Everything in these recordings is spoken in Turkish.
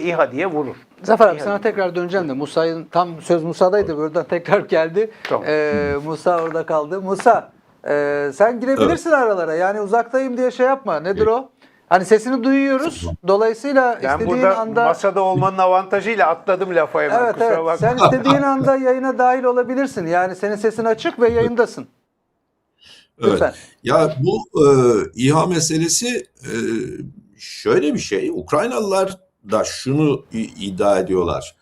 İHA diye vurur. Zafer abi İHA sana diye. tekrar döneceğim de Musa'nın tam söz Musa'daydı buradan tekrar geldi. Tamam. Ee, Musa orada kaldı. Musa e, sen girebilirsin aralara yani uzaktayım diye şey yapma. Nedir o? Hani sesini duyuyoruz. Dolayısıyla Ben istediğin burada anda masada olmanın avantajıyla atladım lafa hemen. Evet Kusura evet. bakma. Sen istediğin anda yayına dahil olabilirsin. Yani senin sesin açık ve yayındasın. Evet. Lütfen. Ya bu e, İHA meselesi e, şöyle bir şey. Ukraynalılar da şunu iddia ediyorlar.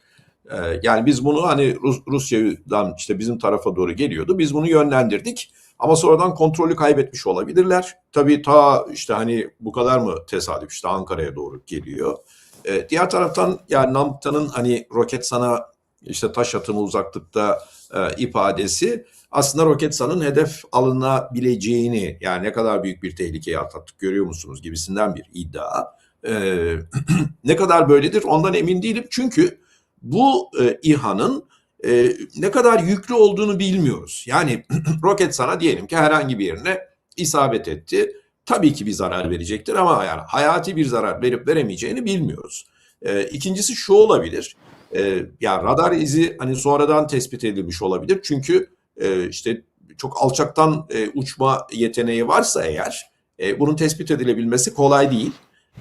E, yani biz bunu hani Rus, Rusya'dan işte bizim tarafa doğru geliyordu. Biz bunu yönlendirdik. Ama sonradan kontrolü kaybetmiş olabilirler. Tabii ta işte hani bu kadar mı tesadüf işte Ankara'ya doğru geliyor. E, diğer taraftan yani Namta'nın hani roket sana işte taş atımı uzaklıkta e, ifadesi aslında Roketsan'ın hedef alınabileceğini yani ne kadar büyük bir tehlikeyi atlattık görüyor musunuz gibisinden bir iddia. Ee, ne kadar böyledir ondan emin değilim çünkü bu e, İHA'nın e, ne kadar yüklü olduğunu bilmiyoruz. Yani Roketsan'a diyelim ki herhangi bir yerine isabet etti. Tabii ki bir zarar verecektir ama yani hayati bir zarar verip veremeyeceğini bilmiyoruz. Ee, ikincisi şu olabilir. Ee, ya radar izi hani sonradan tespit edilmiş olabilir. Çünkü e, işte çok alçaktan e, uçma yeteneği varsa eğer e, bunun tespit edilebilmesi kolay değil.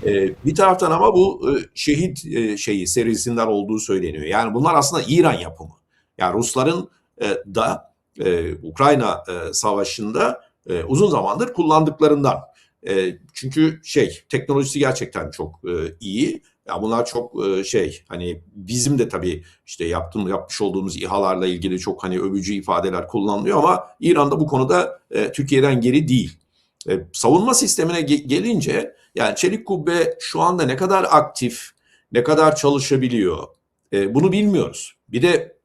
E, bir taraftan ama bu e, şehit e, şeyi serisinden olduğu söyleniyor. Yani bunlar aslında İran yapımı. Yani Rusların e, da e, Ukrayna e, savaşında e, uzun zamandır kullandıklarından. E, çünkü şey teknolojisi gerçekten çok e, iyi. Ya bunlar çok e, şey hani bizim de tabii işte yaptığım yapmış olduğumuz İHA'larla ilgili çok hani övücü ifadeler kullanılıyor ama İran'da bu konuda e, Türkiye'den geri değil. E, savunma sistemine ge- gelince yani çelik kubbe şu anda ne kadar aktif, ne kadar çalışabiliyor e, bunu bilmiyoruz. Bir de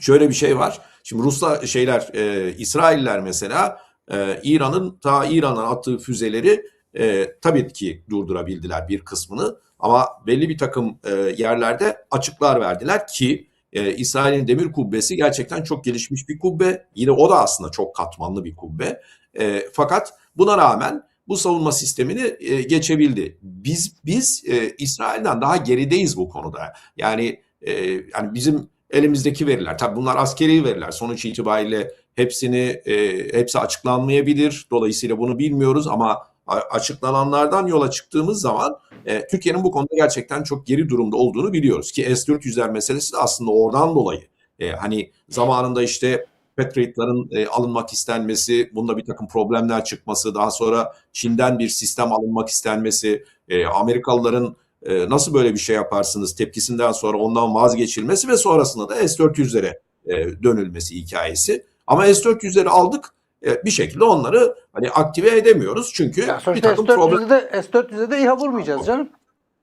şöyle bir şey var. Şimdi Ruslar şeyler e, İsrailler mesela e, İran'ın ta İran'dan attığı füzeleri e, tabii ki durdurabildiler bir kısmını ama belli bir takım e, yerlerde açıklar verdiler ki e, İsrail'in demir kubbesi gerçekten çok gelişmiş bir kubbe. Yine o da aslında çok katmanlı bir kubbe. E, fakat buna rağmen bu savunma sistemini e, geçebildi. Biz biz e, İsrail'den daha gerideyiz bu konuda. Yani e, yani bizim elimizdeki veriler tabii bunlar askeri veriler. Sonuç itibariyle hepsini e, hepsi açıklanmayabilir. Dolayısıyla bunu bilmiyoruz ama açıklananlardan yola çıktığımız zaman e, Türkiye'nin bu konuda gerçekten çok geri durumda olduğunu biliyoruz ki S-400'ler meselesi aslında oradan dolayı. E, hani zamanında işte Patriot'ların e, alınmak istenmesi, bunda bir takım problemler çıkması, daha sonra Çin'den bir sistem alınmak istenmesi, e, Amerikalıların e, nasıl böyle bir şey yaparsınız tepkisinden sonra ondan vazgeçilmesi ve sonrasında da S-400'lere e, dönülmesi hikayesi. Ama S-400'leri aldık e, bir şekilde onları hani aktive edemiyoruz çünkü Ya bir takım problem S-400'de de S-400'de de İHA vurmayacağız canım.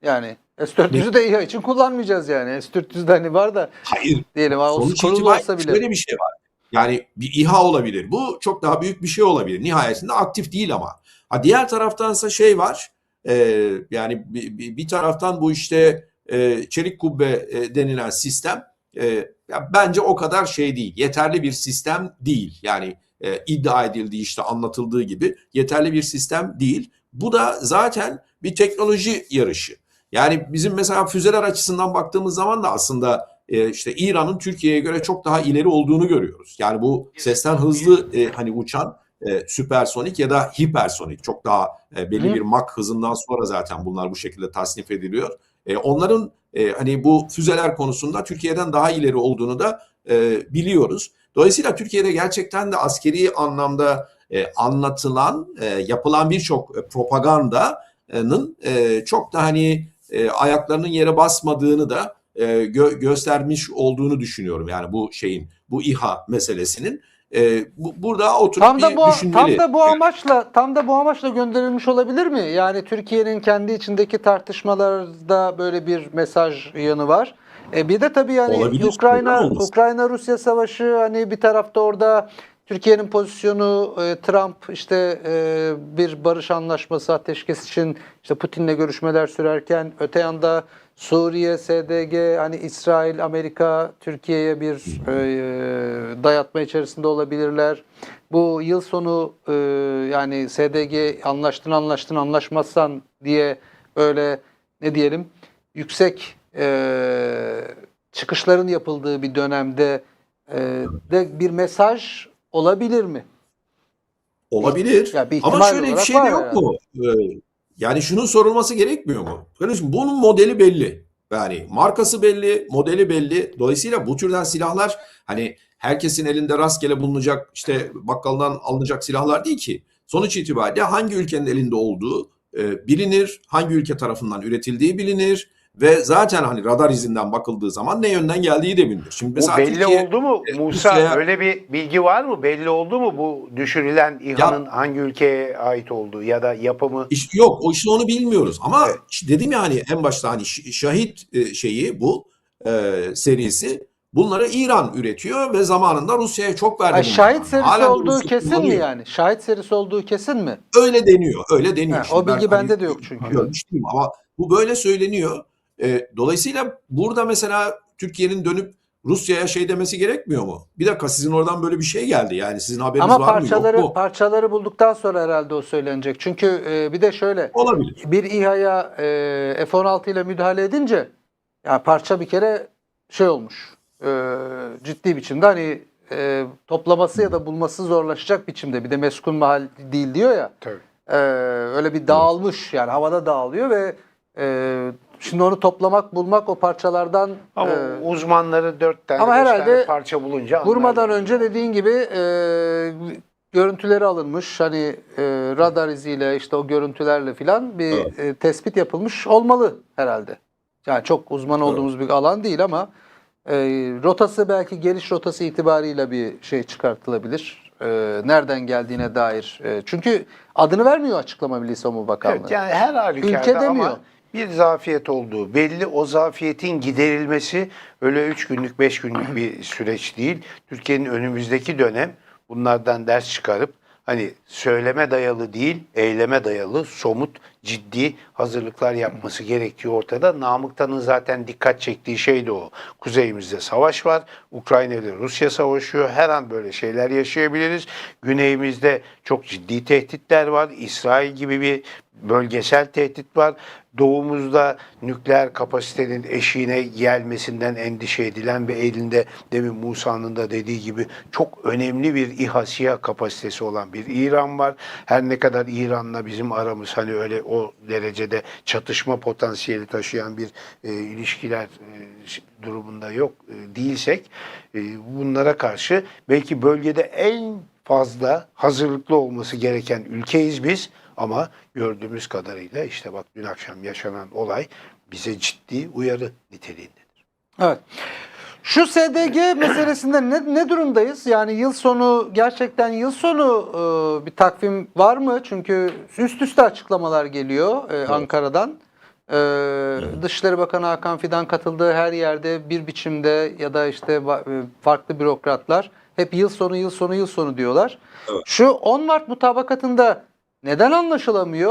Yani S-400'ü de İHA için kullanmayacağız yani. S-400'de hani var da Hayır. diyelim Sonuç olsa bile. şöyle bir şey var. Yani bir İHA olabilir. Bu çok daha büyük bir şey olabilir. Nihayetinde aktif değil ama. Ha diğer taraftansa şey var. e, yani bir, bir, taraftan bu işte e, çelik kubbe e, denilen sistem e, ya bence o kadar şey değil. Yeterli bir sistem değil. Yani e, iddia edildiği işte anlatıldığı gibi yeterli bir sistem değil. Bu da zaten bir teknoloji yarışı. Yani bizim mesela füzeler açısından baktığımız zaman da aslında e, işte İran'ın Türkiye'ye göre çok daha ileri olduğunu görüyoruz. Yani bu sesten hızlı e, hani uçan e, süpersonik ya da hipersonik çok daha e, belli Hı. bir Mach hızından sonra zaten bunlar bu şekilde tasnif ediliyor. E, onların e, hani bu füzeler konusunda Türkiye'den daha ileri olduğunu da e, biliyoruz. Dolayısıyla Türkiye'de gerçekten de askeri anlamda e, anlatılan, e, yapılan birçok propagandanın e, çok da hani e, ayaklarının yere basmadığını da e, gö- göstermiş olduğunu düşünüyorum. Yani bu şeyin, bu İHA meselesinin. E, bu, burada oturup Tam da bir bu düşünmeli. tam da bu amaçla tam da bu amaçla gönderilmiş olabilir mi? Yani Türkiye'nin kendi içindeki tartışmalarda böyle bir mesaj yanı var. E bir de tabii yani Olabilir, Ukrayna? Ukrayna Rusya savaşı hani bir tarafta orada Türkiye'nin pozisyonu e, Trump işte e, bir barış anlaşması ateşkes için işte Putin'le görüşmeler sürerken öte yanda Suriye, SDG, hani İsrail, Amerika Türkiye'ye bir e, dayatma içerisinde olabilirler. Bu yıl sonu e, yani SDG anlaştın anlaştın anlaşmazsan diye öyle ne diyelim yüksek e, çıkışların yapıldığı bir dönemde e, de bir mesaj olabilir mi? Olabilir. Ya bir Ama şöyle bir şey de yok mu? Yani şunun sorulması gerekmiyor mu? Kardeşim bunun modeli belli. Yani markası belli, modeli belli. Dolayısıyla bu türden silahlar hani herkesin elinde rastgele bulunacak işte bakkaldan alınacak silahlar değil ki. Sonuç itibariyle hangi ülkenin elinde olduğu e, bilinir, hangi ülke tarafından üretildiği bilinir ve zaten hani radar izinden bakıldığı zaman ne yönden geldiği de bilinir. Şimdi Bu mesela belli Türkiye- oldu mu e, Musa? Rusya'ya- Öyle bir bilgi var mı? Belli oldu mu bu düşürülen İHA'nın hangi ülkeye ait olduğu ya da yapımı? İş- yok o işte onu bilmiyoruz ama Evet. işte dedim ya hani en başta hani şahit e, şeyi bu e, serisi bunları İran üretiyor ve zamanında Rusya'ya çok verdi. Şahit serisi de olduğu Rusya kesin mi yani? Şahit serisi olduğu kesin mi? Öyle deniyor. Öyle deniyor. Ha, o bilgi ben bende hani de yok çünkü. Görmüş değilim ama bu böyle söyleniyor. E, dolayısıyla burada mesela Türkiye'nin dönüp Rusya'ya şey demesi gerekmiyor mu? Bir dakika sizin oradan böyle bir şey geldi. Yani sizin haberiniz Ama var mı? parçaları Yok mu? parçaları bulduktan sonra herhalde o söylenecek. Çünkü e, bir de şöyle Olabilir. bir İHA'ya e, F-16 ile müdahale edince yani parça bir kere şey olmuş. e, ciddi biçimde hani e, toplaması ya da bulması zorlaşacak biçimde. Bir de meskun mahal değil diyor ya. Tabii. e, öyle bir dağılmış yani havada dağılıyor ve e, şimdi onu toplamak bulmak o parçalardan Ama e, uzmanları dört tane, Ama beş herhalde tane parça bulunca Vurmadan anlar. önce dediğin gibi e, görüntüleri alınmış. Hani e, radar iziyle işte o görüntülerle filan bir Evet. e, tespit yapılmış olmalı herhalde. Yani çok uzman olduğumuz bir alan değil ama e, rotası belki geliş rotası itibarıyla bir şey çıkartılabilir. E, nereden geldiğine dair. E, çünkü adını vermiyor açıklama Milli Savunma Bakanlığı. Evet, yani her halükarda Ülke demiyor. ama bir zafiyet olduğu belli. O zafiyetin giderilmesi öyle 3 günlük 5 günlük bir süreç değil. Türkiye'nin önümüzdeki dönem bunlardan ders çıkarıp hani söyleme dayalı değil, eyleme dayalı, somut, ciddi hazırlıklar yapması gerektiği ortada. Namık Tan'ın zaten dikkat çektiği şey de o. Kuzeyimizde savaş var. Ukrayna ile Rusya savaşıyor. Her an böyle şeyler yaşayabiliriz. Güneyimizde çok ciddi tehditler var. İsrail gibi bir bölgesel tehdit var. Doğumuzda nükleer kapasitenin eşiğine gelmesinden endişe edilen ve elinde demin Musa'nın da dediği gibi çok önemli bir İHA SİHA kapasitesi olan bir İran var. Her ne kadar İran'la bizim aramız hani öyle o derecede çatışma potansiyeli taşıyan bir e, ilişkiler e, durumunda yok e, değilsek e, bunlara karşı belki bölgede en fazla hazırlıklı olması gereken ülkeyiz biz ama gördüğümüz kadarıyla işte bak dün akşam yaşanan olay bize ciddi uyarı niteliğindedir. Evet. Şu SDG meselesinde ne, ne durumdayız? Yani yıl sonu gerçekten yıl sonu e, bir takvim var mı? Çünkü üst üste açıklamalar geliyor e, Ankara'dan. E, Dışişleri Bakanı Hakan Fidan katıldığı her yerde bir biçimde ya da işte e, farklı bürokratlar hep yıl sonu yıl sonu yıl sonu diyorlar. Evet. Şu 10 Mart mutabakatında neden anlaşılamıyor?